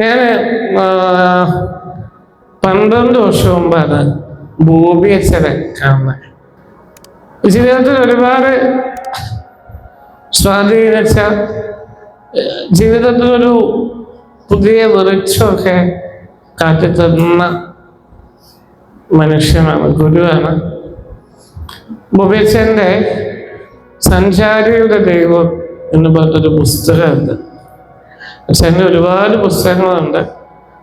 ഞാൻ പന്ത്രണ്ട് വർഷം മുമ്പാണ് ബോബി അച്ഛനെ ജീവിതത്തിൽ ഒരുപാട് സ്വാധീനിച്ച ജീവിതത്തിലൊരു പുതിയ വെളിച്ചമൊക്കെ കാട്ടിത്തന്ന മനുഷ്യനാണ് ഗുരുവാണ്. ബോബിയച്ഛന്റെ സഞ്ചാരിയുടെ ദൈവം എന്ന് പറഞ്ഞൊരു പുസ്തകമുണ്ട്. അച്ഛന്റെ ഒരുപാട് പുസ്തകങ്ങളുണ്ട്.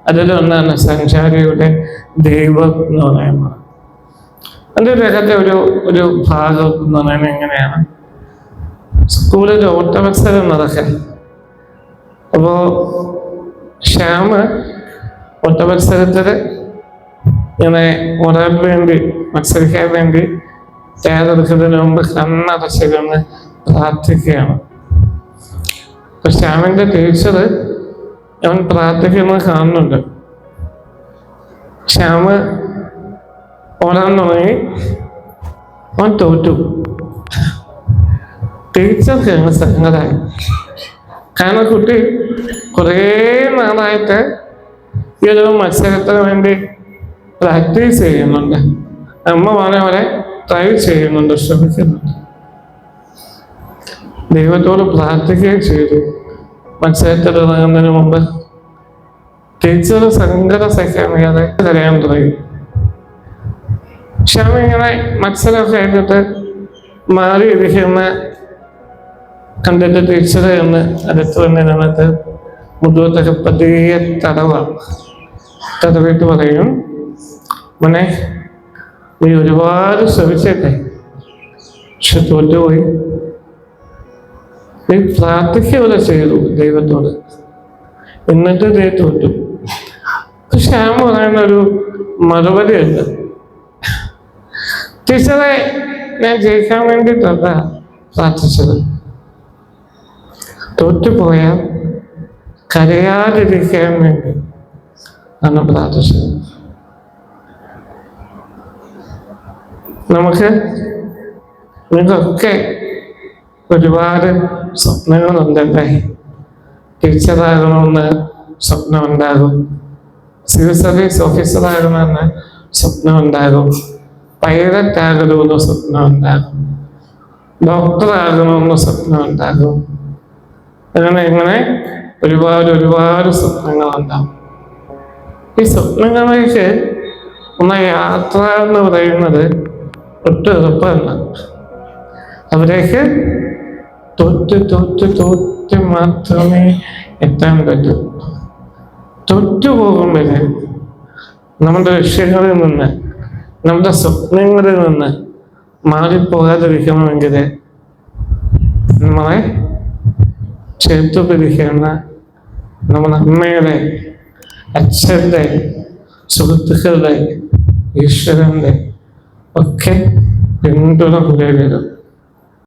അതിലൊന്നാണ് സഞ്ചാരിയുടെ ദൈവം എന്ന് പറയുന്നത്. അതിന്റെ രഹത്തെ ഒരു ഒരു ഭാഗം എന്ന് പറയുന്നത് എങ്ങനെയാണ് സ്കൂളിൽ ഓട്ടമത്സരം നടക്കാൻ അപ്പോൾ ശ്യാമ് ഓട്ടമത്സരത്തിൽ ഇങ്ങനെ ഓടാൻ വേണ്ടി മത്സരിക്കാൻ വേണ്ടി തയ്യാറെടുക്കുന്നതിന് മുമ്പ് കണ്ണടച്ചിരുന്ന് പ്രാർത്ഥിക്കുകയാണ്. അപ്പൊ അവന്റെ ടീച്ചർ അവൻ പ്രാർത്ഥിക്കുന്നത് കാണുന്നുണ്ട്. ശ്യാമ് ഓടാൻ തുടങ്ങി. അവൻ തോറ്റു. ടീച്ചർക്ക് അങ്ങ് സങ്കടമായി കാരണം കുട്ടി കുറേ നാളായിട്ട് ഈ ഒരു മത്സരത്തിന് വേണ്ടി പ്രാക്ടീസ് ചെയ്യുന്നുണ്ട്. അമ്മ വളരെ അവരെ ട്രൈ ചെയ്യുന്നുണ്ട് ശ്രമിക്കുന്നുണ്ട്. ദൈവത്തോട് പ്രാർത്ഥിക്കുകയും ചെയ്തു. മത്സരത്തിൽ ഇറങ്ങുന്നതിന് മുമ്പ് ടീച്ചർ സങ്കട സഹിക്കാൻ വയ്യാതെ കരയാൻ തുടങ്ങി. ക്ഷമ ഇങ്ങനെ മത്സരമൊക്കെ കഴിഞ്ഞിട്ട് മാറി ഇരിക്കുന്ന കണ്ടിട്ട് ടീച്ചർ എന്ന് അടുത്ത് തന്നെ നിന്നിട്ട് മുതുവത്തൊക്കെ പതിയെ തടവാണ്. തടവിട്ട് പറയും മോനെ നീ ഒരുപാട് ശ്രമിച്ചേട്ടെ. പക്ഷെ തോറ്റുപോയി. നീ പ്രാർത്ഥിക്കുക ചെയ്തു ദൈവത്തോട്. എന്നിട്ട് നീ തോറ്റു. പക്ഷെ ആ പറയുന്ന ഒരു മറുപടി ഉണ്ട്. ടീച്ചറെ ഞാൻ ജയിക്കാൻ വേണ്ടിയിട്ടല്ല പ്രാർത്ഥിച്ചത്. തോറ്റുപോയാൽ കരയാതിരിക്കാൻ വേണ്ടി ആണ് പ്രാർത്ഥിച്ചത്. നമുക്ക് നിങ്ങൾക്കൊക്കെ ഒരുപാട് സ്വപ്നങ്ങളുണ്ടല്ലേ ടീച്ചറാകണമെന്ന് സ്വപ്നമുണ്ടാകും. സിവിൽ സർവീസ് ഓഫീസറാകണമെന്ന് സ്വപ്നമുണ്ടാകും. പൈലറ്റ് ആകണമെന്ന് സ്വപ്നമുണ്ടാകും. ഡോക്ടറാകണമെന്ന് സ്വപ്നമുണ്ടാകും. അങ്ങനെ ഇങ്ങനെ ഒരുപാട് ഒരുപാട് സ്വപ്നങ്ങളുണ്ടാകും. ഈ സ്വപ്നങ്ങളിലേക്ക് ഉള്ള യാത്ര എന്ന് പറയുന്നത് ഒട്ടും എളുപ്പമല്ല അവരേക്ക് തോറ്റ് തോറ്റ് തോറ്റ് മാത്രമേ എത്താൻ പറ്റൂ. തോറ്റു പോകുമ്പോൾ നമ്മുടെ ലക്ഷ്യങ്ങളിൽ നിന്ന് നമ്മുടെ സ്വപ്നങ്ങളിൽ നിന്ന് മാറിപ്പോകാതിരിക്കണമെങ്കിൽ നമ്മളെ ചേർത്തു പിടിക്കുന്ന നമ്മുടെ അമ്മയുടെ അച്ഛന്റെ സുഹൃത്തുക്കളുടെ ഈശ്വരന്റെ ഒക്കെ പിന്തുണ കൂടെ വരും.